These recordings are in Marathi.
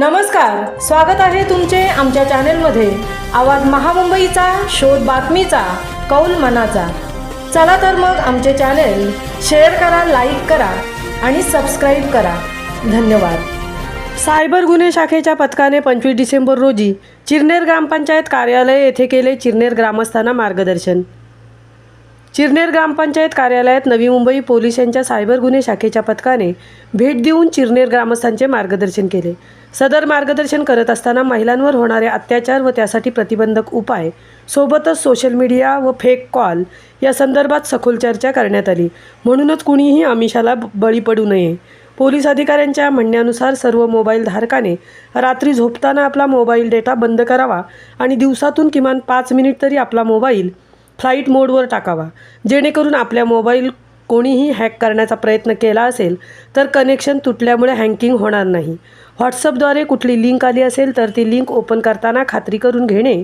नमस्कार स्वागत आहे तुमचे आमच्या चॅनेलमध्ये. आवाज महामुंबईचा शोध बातमीचा कौल मनाचा. चला तर मग आमचे चॅनेल शेअर करा लाईक करा आणि सबस्क्राईब करा. धन्यवाद. सायबर गुन्हे शाखेच्या पथकाने पंचवीस डिसेंबर रोजी चिरनेर ग्रामपंचायत कार्यालय येथे केले चिरनेर ग्रामस्थांना मार्गदर्शन. चिरनेर ग्रामपंचायत कार्यालयात नवी मुंबई पोलीस यांच्या सायबर गुन्हे शाखेच्या पथकाने भेट देऊन चिरनेर ग्रामस्थांचे मार्गदर्शन केले. सदर मार्गदर्शन करत असताना महिलांवर होणारे अत्याचार व त्यासाठी प्रतिबंधक उपाय सोबतच सोशल मीडिया व फेक कॉल या संदर्भात सखोल चर्चा करण्यात आली. म्हणूनच कुणीही आमिषाला बळी पडू नये. पोलीस अधिकाऱ्यांच्या म्हणण्यानुसार सर्व मोबाईल धारकाने रात्री झोपताना आपला मोबाईल डेटा बंद करावा आणि दिवसातून किमान पाच मिनिट तरी आपला मोबाईल फ्लाईट मोडवर टाकावा. जेणेकरून आपल्या मोबाईल कोणीही हॅक करण्याचा प्रयत्न केला असेल तर कनेक्शन तुटल्यामुळे हँकिंग होणार नाही. व्हॉट्सअपद्वारे कुठली लिंक आली असेल तर ती लिंक ओपन करताना खात्री करून घेणे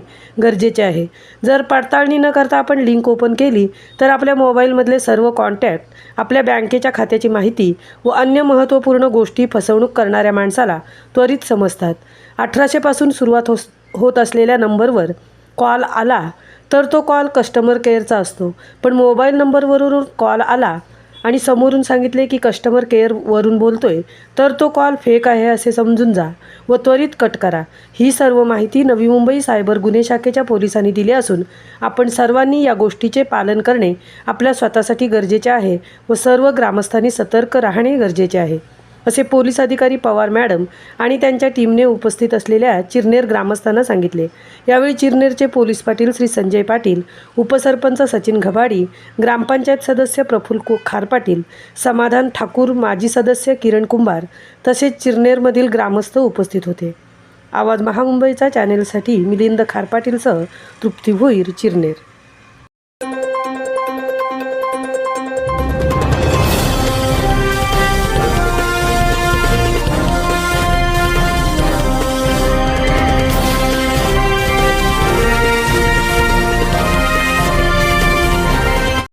गरजेचे आहे. जर पडताळणी न करता आपण लिंक ओपन केली तर आपल्या मोबाईलमधले सर्व कॉन्टॅक्ट आपल्या बँकेच्या खात्याची माहिती व अन्य महत्त्वपूर्ण गोष्टी फसवणूक करणाऱ्या माणसाला त्वरित समजतात. अठराशेपासून सुरुवात होस होत असलेल्या नंबरवर कॉल आला तर तो कॉल कस्टमर केअरचा असतो. पण मोबाईल नंबरवरून कॉल आला आणि समोरून सांगितले की कस्टमर केअरवरून बोलतो आहे तर तो कॉल फेक आहे असे समजून जा व त्वरित कट करा. ही सर्व माहिती नवी मुंबई सायबर गुन्हे शाखेच्या पोलिसांनी दिली असून आपण सर्वांनी या गोष्टीचे पालन करणे आपल्या स्वतःसाठी गरजेचे आहे व सर्व ग्रामस्थांनी सतर्क राहणे गरजेचे आहे. असे पोलीस अधिकारी पवार मॅडम आणि त्यांच्या टीमने उपस्थित असलेल्या चिरनेर ग्रामस्थांना सांगितले. यावेळी चिरनेरचे पोलीस पाटील श्री संजय पाटील उपसरपंच सचिन घबाडी ग्रामपंचायत सदस्य प्रफुल्ल को खार पाटील समाधान ठाकूर माजी सदस्य किरण कुंभार तसेच चिरनेरमधील ग्रामस्थ उपस्थित होते. आवाज महामुंबईचा चॅनेलसाठी मिलिंद खारपाटीलसह तृप्ती भोईर चिरनेर.